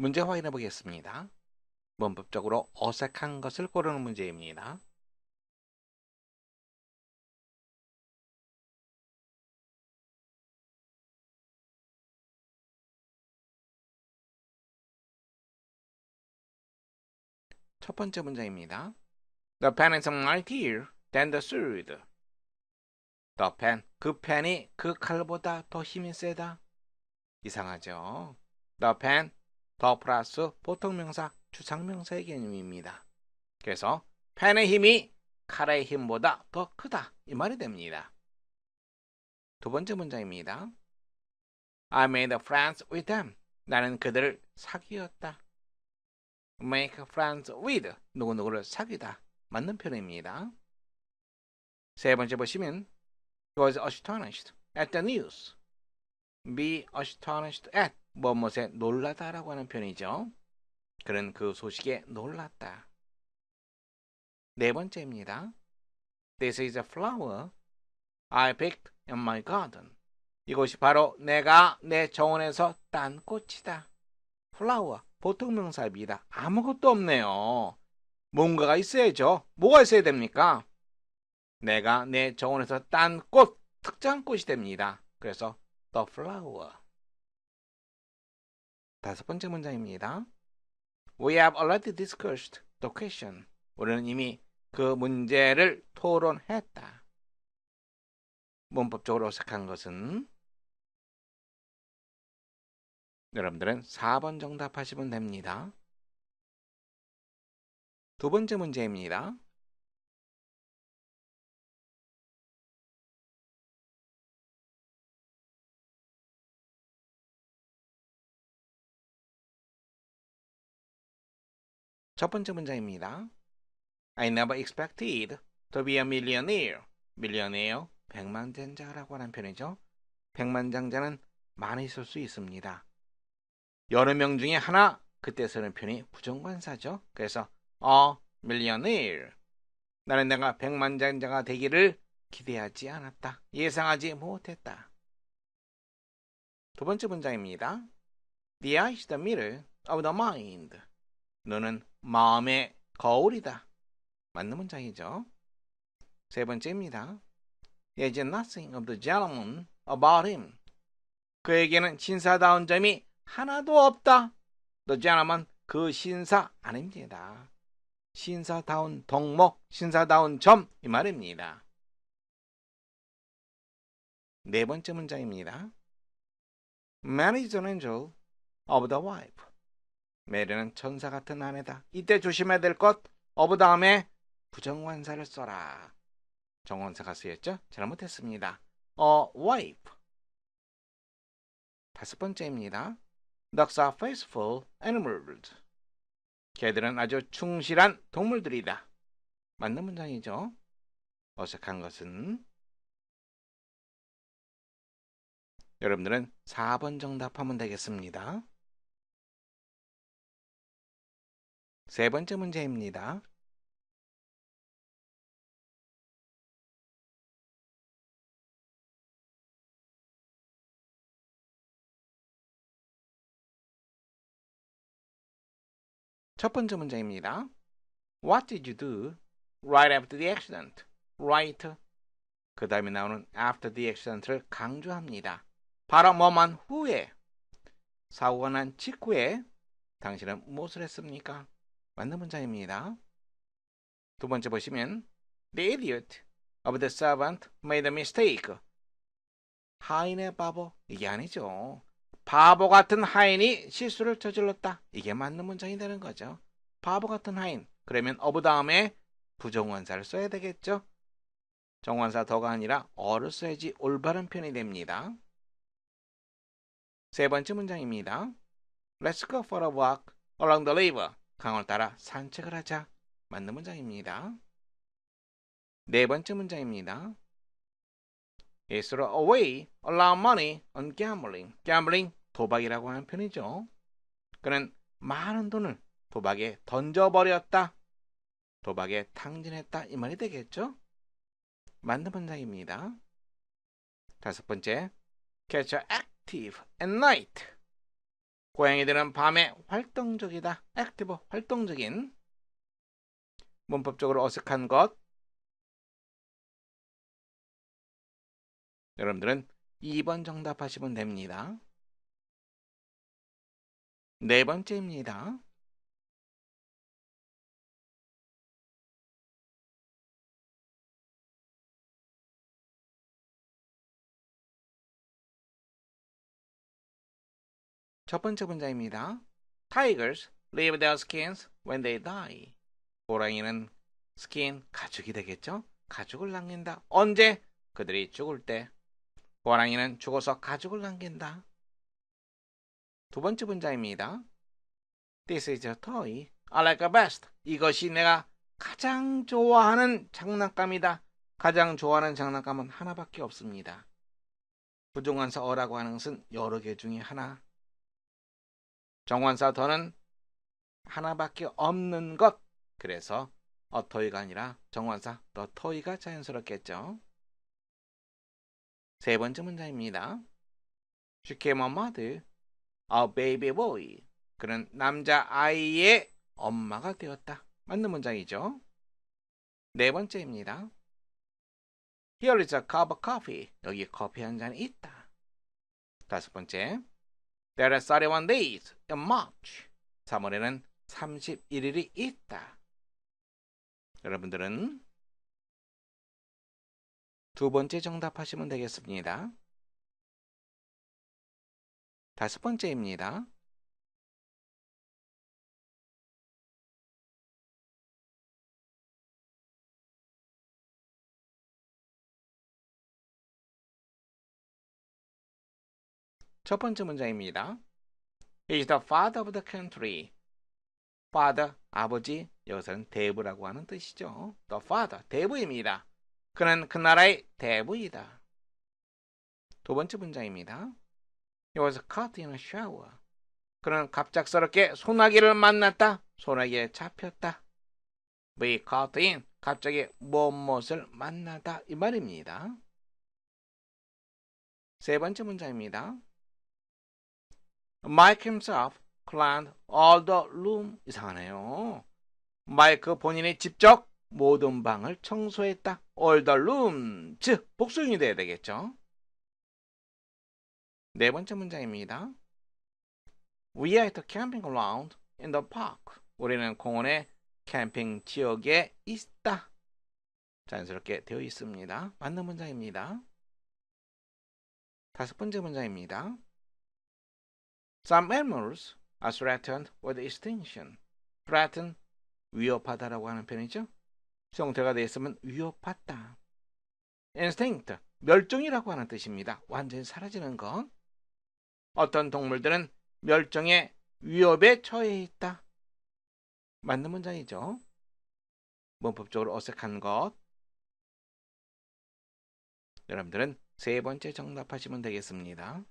문제 확인해 보겠습니다. 문법적으로 어색한 것을 고르는 문제입니다. 첫 번째 문제입니다. The pen is mightier than the sword. The pen, 그 펜이 그 칼보다 더 힘이 세다. 이상하죠? The pen, 더 플러스 보통 명사, 추상명사의 개념입니다. 그래서 펜의 힘이 칼의 힘보다 더 크다. 이 말이 됩니다. 두 번째 문장입니다. I made friends with them. 나는 그들을 사귀었다. make friends with 누구누구를 사귀다. 맞는 표현입니다. 세 번째 보시면 was astonished at the news. be astonished at 무엇에 놀라다라고 하는 표현이죠. 그는 그 소식에 놀랐다. 네 번째입니다. This is a flower I picked in my garden. 이것이 바로 내가 내 정원에서 딴 꽃이다. flower, 보통 명사입니다. 아무것도 없네요. 뭔가가 있어야죠. 뭐가 있어야 됩니까? 내가 내 정원에서 딴 꽃, 특정 꽃이 됩니다. 그래서 the flower. 다섯 번째 문장입니다. We have already discussed the question. 우리는 이미 그 문제를 토론했다. 문법적으로 어색한 것은 여러분들은 4번 정답하시면 됩니다. 두 번째 문제입니다. 첫 번째 문장입니다. I never expected to be a millionaire. millionaire, 백만장자라고 하는 표현이죠. 백만장자는 많이 쓸 수 있습니다. 여러 명 중에 하나 그때 쓰는 표현이 부정관사죠. 그래서 a millionaire. 나는 내가 백만장자가 되기를 기대하지 않았다. 예상하지 못했다. 두 번째 문장입니다. The eye is the mirror of the mind. 너는 마음의 거울이다. 맞는 문장이죠. 세 번째입니다. There is nothing of the gentleman about him. 그에게는 신사다운 점이 하나도 없다. The gentleman, 그 신사 아닙니다. 신사다운 덕목, 신사다운 점 이 말입니다. 네 번째 문장입니다. Man is an angel of the wife. 메리는 천사 같은 아내다. 이때 조심해야 될 것, of 다음에 부정관사를 써라. 정원사가 쓰였죠? 잘못했습니다. a wife. 다섯 번째입니다. Dogs are faithful animals. 개들은 아주 충실한 동물들이다. 맞는 문장이죠. 어색한 것은 여러분들은 4번 정답하면 되겠습니다. 세 번째 문제입니다. 첫 번째 문제입니다. What did you do right after the accident? Right. 그 다음에 나오는 after the accident를 강조합니다. 바로 뭐만 후에 사고가 난 직후에 당신은 무엇을 했습니까? 맞는 문장입니다. 두 번째 보시면 The idiot of the servant made a mistake. 하인의 바보 이게 아니죠. 바보 같은 하인이 실수를 저질렀다. 이게 맞는 문장이 되는 거죠. 바보 같은 하인. 그러면 of 다음에 부정원사를 써야 되겠죠. 정원사 더가 아니라 어를 써야지 올바른 편이 됩니다. 세 번째 문장입니다. Let's go for a walk along the river. 강을 따라 산책을 하자. 맞는 문장입니다. 네 번째 문장입니다. Is throw away a lot of money on gambling. gambling, 도박이라고 하는 편이죠. 그는 많은 돈을 도박에 던져버렸다. 도박에 탕진했다. 이 말이 되겠죠? 맞는 문장입니다. 다섯 번째, catch active at night. 고양이들은 밤에 활동적이다. 액티브, 활동적인. 문법적으로 어색한 것. 여러분들은 2번 정답하시면 됩니다. 네 번째입니다. 첫 번째 문장입니다. Tigers leave their skins when they die. 호랑이는 스킨 가죽이 되겠죠? 가죽을 남긴다. 언제? 그들이 죽을 때. 호랑이는 죽어서 가죽을 남긴다. 두 번째 문장입니다. This is a toy I like the best. 이것이 내가 가장 좋아하는 장난감이다. 가장 좋아하는 장난감은 하나밖에 없습니다. 부정관사 어라고 하는 것은 여러 개 중에 하나. 정관사 더는 하나밖에 없는 것. 그래서 어토이가 아니라 정관사 더 토이가 자연스럽겠죠. 세 번째 문장입니다. A mother, a baby boy. 그는 남자 아이의 엄마가 되었다. 맞는 문장이죠. 네 번째입니다. Here is a cup of coffee. 여기 커피 한 잔이 있다. 다섯 번째. There are 31 days in March. 3월에는 31일이 있다. 여러분들은 두 번째 정답하시면 되겠습니다. 다섯 번째입니다. 첫 번째 문장입니다. He is the father of the country. father, 아버지, 여기서는 대부라고 하는 뜻이죠. the father, 대부입니다. 그는 그 나라의 대부이다. 두 번째 문장입니다. He was caught in a shower. 그는 갑작스럽게 소나기를 만났다. 소나기에 잡혔다. be caught in, 갑자기 무엇을 만나다 이 말입니다. 세 번째 문장입니다. Mike himself cleaned all the room. 이상하네요. 마이크 본인이 직접 모든 방을 청소했다. all the room. 즉, 복수형이 돼야 되겠죠. 네 번째 문장입니다. We are at the camping ground in the park. 우리는 공원의 캠핑 지역에 있다. 자연스럽게 되어 있습니다. 맞는 문장입니다. 다섯 번째 문장입니다. Some animals are threatened with extinction. threaten, 위협하다라고 하는 표현이죠. 형태가 되어 있으면 위협하다. instinct, 멸종이라고 하는 뜻입니다. 완전히 사라지는 것. 어떤 동물들은 멸종의 위협에 처해 있다. 맞는 문장이죠. 문법적으로 어색한 것. 여러분들은 세 번째 정답하시면 되겠습니다.